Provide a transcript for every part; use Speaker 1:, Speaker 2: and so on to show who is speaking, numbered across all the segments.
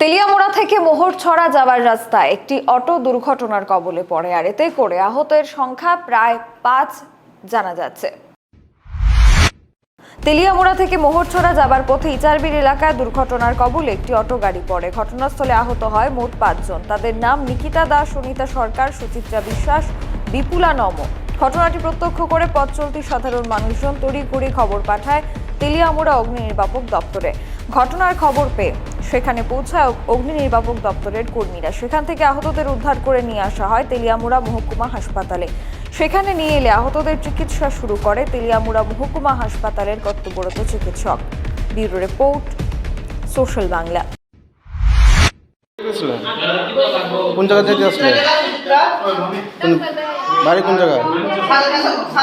Speaker 1: তেলিয়ামোড়া থেকে মোহরছড়া যাওয়ার রাস্তায় একটি অটো দুর্ঘটনার কবলে পড়ে, আর এতে করে আহতের সংখ্যা প্রায় পাঁচ জানা যাচ্ছে। তেলিয়ামোড়া থেকে মোহরছড়া যাবার পথে ইচারবির এলাকায় দুর্ঘটনার কবলে একটি অটো গাড়ি পড়ে। ঘটনাস্থলে আহত হয় মোট পাঁচজন। তাদের নাম নিকিতা দাস, সুনিতা সরকার, সুচিত্রা বিশ্বাস, বিপুলা নম। ঘটনাটি প্রত্যক্ষ করে পথ চলতি সাধারণ মানুষজন তড়িঘড়ি খবর পাঠায় তেলিয়ামোড়া অগ্নি নির্বাপক দপ্তরে। ঘটনার খবর পেয়ে সেখানে পৌঁছায় অগ্নি নির্বাপক দপ্তরের কর্মীরা। সেখান থেকে আহতদের উদ্ধার করে নিয়ে আসা হয় তেলিয়ামুড়া মহকুমা হাসপাতালে। সেখানে নিয়ে এলে আহতদের চিকিৎসা শুরু করে তেলিয়ামুড়া মহকুমা হাসপাতালের কর্তব্যরত চিকিৎসক। Bureau report, social Bangla.
Speaker 2: কোন জায়গা যেতে আসলে? বাড়ি কোন জায়গায়?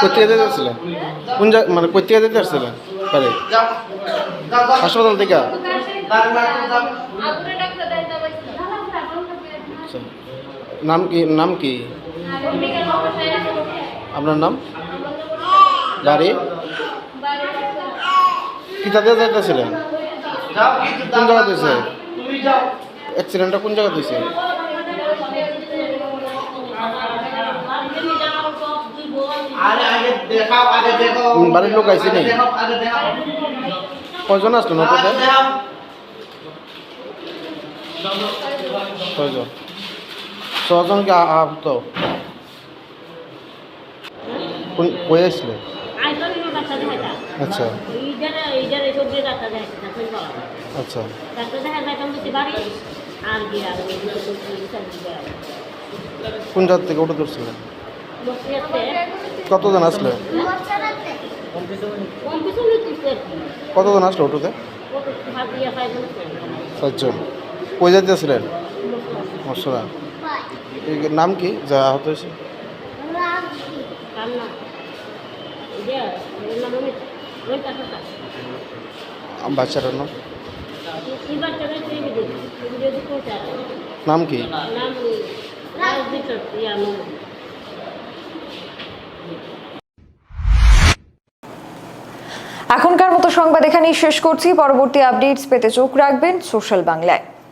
Speaker 2: কোথেকে যেতে আসছিলেন কোন জায়গা মানে কোথেকে যেতে আসছিলেন বাড়ি? হাসপাতাল থেকে। নাম কি নাম কি? আপনার নাম? গাড়ি কি তাদের যাইতেছিলেন? কোন জায়গা দিয়েছে অ্যাক্সিডেন্টটা কোন জায়গা দিয়েছে
Speaker 3: আরে আগে দেখাও আগে দেখাও।
Speaker 2: বাড়ির লোক নি?
Speaker 3: দেখাও আগে দেখাও।
Speaker 2: আসলো
Speaker 3: দেখাও।
Speaker 2: ছয়জন। ছজন কি আ- আহত। কই আসলে? আচ্ছা। আচ্ছা। কোন জায়গা থেকে উঠে ধরছিলেন? কতজন আসলে? কতজন আসলো
Speaker 4: পাই
Speaker 2: চারজন কই যেতে আসলেন মশলা নাম কি? যা আহত হয়েছে।
Speaker 4: নাম?
Speaker 2: নাম কি?
Speaker 1: এখনকার মতো সংবাদ এখানেই শেষ করছি। পরবর্তী আপডেটস পেতে চোখ রাখবেন সোশ্যাল বাংলায়।